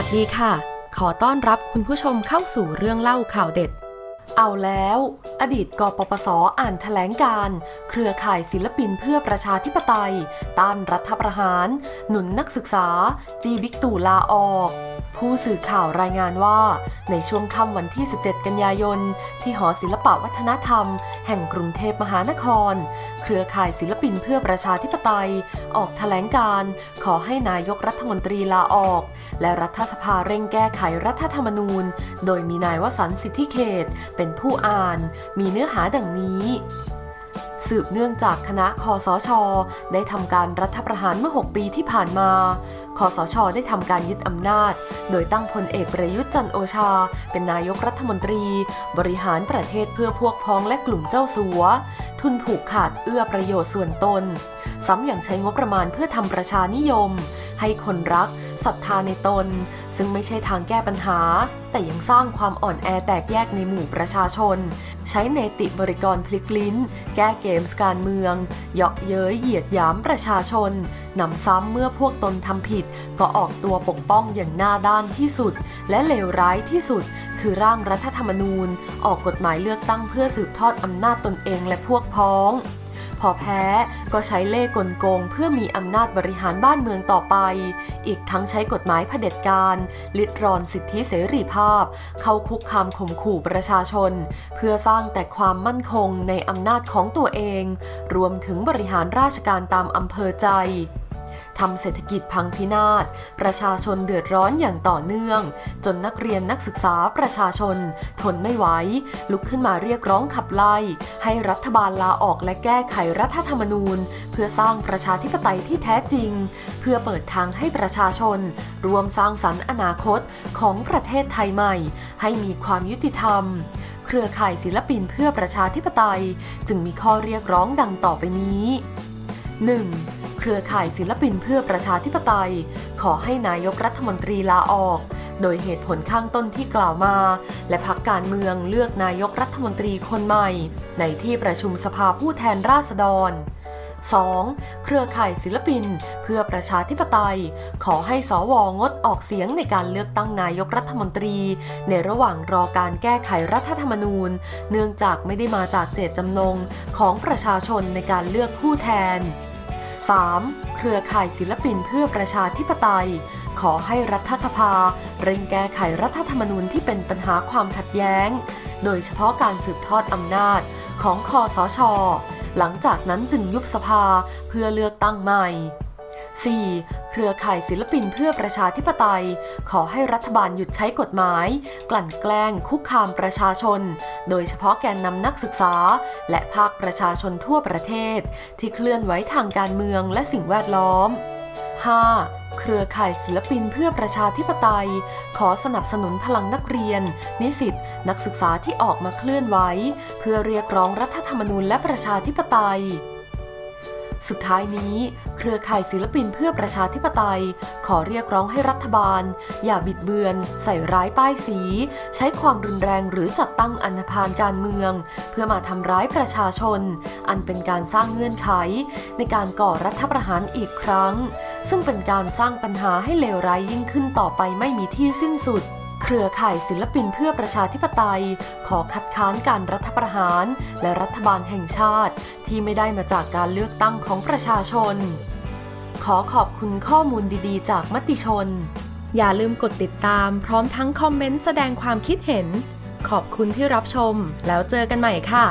ัสดีค่ะ ขอต้อนรับคุณผู้ชมเข้าสู่เรื่องเล่าข่าวเด็ด เอาแล้ว อดีตกปปสอ่านแถลงการ เครือข่ายศิลปินเพื่อประชาธิปไตย ต้านรัฐประหาร หนุนนักศึกษา จีบิกตู่ลาออก ผู้สื่อข่าวรายงานว่าในช่วงค่ำวันที่ 17 กันยายน ที่หอศิลปะวัฒนธรรม แห่งกรุงเทพมหานคร เครือข่ายศิลปินเพื่อประชาธิปไตย ออกแถลงการ ขอให้นายกรัฐมนตรีลาออก และรัฐสภาเร่งแก้ไขรัฐธรรมนูญ โดยมีนายวสันต์สิทธิเขต เป็นผู้อ่าน มีเนื้อหาดังนี้ สืบเนื่องจากคณะคอสช ได้ทำการรัฐประหารเมื่อ 6 ปีที่ผ่านมาคอสช ได้ทำการยึดอำนาจ โดยตั้งพลเอกประยุทธ์จันโอชา เป็นนายกรัฐมนตรี บริหารประเทศเพื่อพวกพ้องและกลุ่มเจ้าสัว ทุนผูกขาดเอื้อประโยชน์ส่วนตน ซ้ำอย่างใช้งบประมาณเพื่อทำประชานิยม ให้คนรักศรัทธาในตน ซึ่งไม่ใช่ทางแก้ปัญหา แต่ยังสร้างความอ่อนแอแตกแยกในหมู่ประชาชน ใช้เนติบริกรพลิกลิ้น แก้เกมส์การเมือง เยาะเย้ยเหยียดหยามประชาชนนำซ้ำเมื่อพวกตนทำผิด ก็ออกตัวปกป้องอย่างหน้าด้านที่สุด และเลวร้ายที่สุด คือร่างรัฐธรรมนูญ ออกกฎหมายเลือกตั้งเพื่อสืบทอดอำนาจตนเองและพวกพ้อง พอแพ้ก็ใช้เล่กลโกงเพื่อมีอำนาจบริหารบ้านเมืองต่อไป อีกทั้งใช้กฎหมายเผด็จการลิดรอนสิทธิเสรีภาพ เข้าคุกคามข่มขู่ประชาชน เพื่อสร้างแต่ความมั่นคงในอำนาจของตัวเอง รวมถึงบริหารราชการตามอำเภอใจ ทำเศรษฐกิจพังพินาศ ประชาชนเดือดร้อนอย่างต่อเนื่อง จนนักเรียนนักศึกษาประชาชน ทนไม่ไหวลุกขึ้นมาเรียกร้องขับไล่ ให้รัฐบาลลาออกและแก้ไขรัฐธรรมนูญ เพื่อสร้างประชาธิปไตยที่แท้จริง เพื่อเปิดทางให้ประชาชน รวมสร้างสรรค์อนาคตของประเทศไทยใหม่ ให้มีความยุติธรรมเครือข่ายศิลปินเพื่อประชาธิปไตย จึงมีข้อเรียกร้องดังต่อไปนี้ 1. เครือข่ายศิลปินเพื่อประชาธิปไตย ขอให้นายกรัฐมนตรีลาออก โดยเหตุผลข้างต้นที่กล่าวมา และพักการเมืองเลือกนายกรัฐมนตรีคนใหม่ ในที่ประชุมสภาผู้แทนราษฎร 2. เครือข่ายศิลปิน เพื่อประชาธิปไตย ขอให้สวงดออกเสียงในการเลือกตั้งนายกรัฐมนตรี ในระหว่างรอการแก้ไขรัฐธรรมนูญ เนื่องจากไม่ได้มาจากเจตจำนงของประชาชนในการเลือกผู้แทน 3. เครือข่ายศิลปินเพื่อประชาธิปไตย ขอให้รัฐสภา เร่งแก้ไขรัฐธรรมนูญที่เป็นปัญหาความขัดแย้ง โดยเฉพาะการสืบทอดอำนาจของคอสช หลังจากนั้นจึงยุบสภาเพื่อเลือกตั้งใหม่ 4. เครือข่ายศิลปินเพื่อประชาธิปไตย ขอให้รัฐบาลหยุดใช้กฎหมาย กลั่นแกล้ง คุกคามประชาชน โดยเฉพาะแกนนำนักศึกษา และภาคประชาชนทั่วประเทศ ที่เคลื่อนไหวทางการเมืองและสิ่งแวดล้อม 5. เครือข่ายศิลปินเพื่อประชาธิปไตย ขอสนับสนุนพลังนักเรียน นิสิตนักศึกษาที่ออกมาเคลื่อนไหวเพื่อเรียกร้องรัฐธรรมนูญและประชาธิปไตย สุดท้ายนี้ เครือข่ายศิลปินเพื่อประชาธิปไตย ขอเรียกร้องให้รัฐบาล อย่าบิดเบือน ใส่ร้ายป้ายสี ใช้ความรุนแรงหรือจัดตั้งอันธพาลการเมือง เพื่อมาทำร้ายประชาชน อันเป็นการสร้างเงื่อนไข ในการก่อรัฐประหารอีกครั้ง ซึ่งเป็นการสร้างปัญหาให้เลวร้ายยิ่งขึ้นต่อไปไม่มีที่สิ้นสุด เครือข่ายศิลปินเพื่อประชาธิปไตย ขอคัดค้านการรัฐประหาร และรัฐบาลแห่งชาติ ที่ไม่ได้มาจากการเลือกตั้งของประชาชน ขอขอบคุณข้อมูลดีๆ จากมติชน อย่าลืมกดติดตามพร้อมทั้งคอมเมนต์แสดงความคิดเห็น ขอบคุณที่รับชม แล้วเจอกันใหม่ค่ะ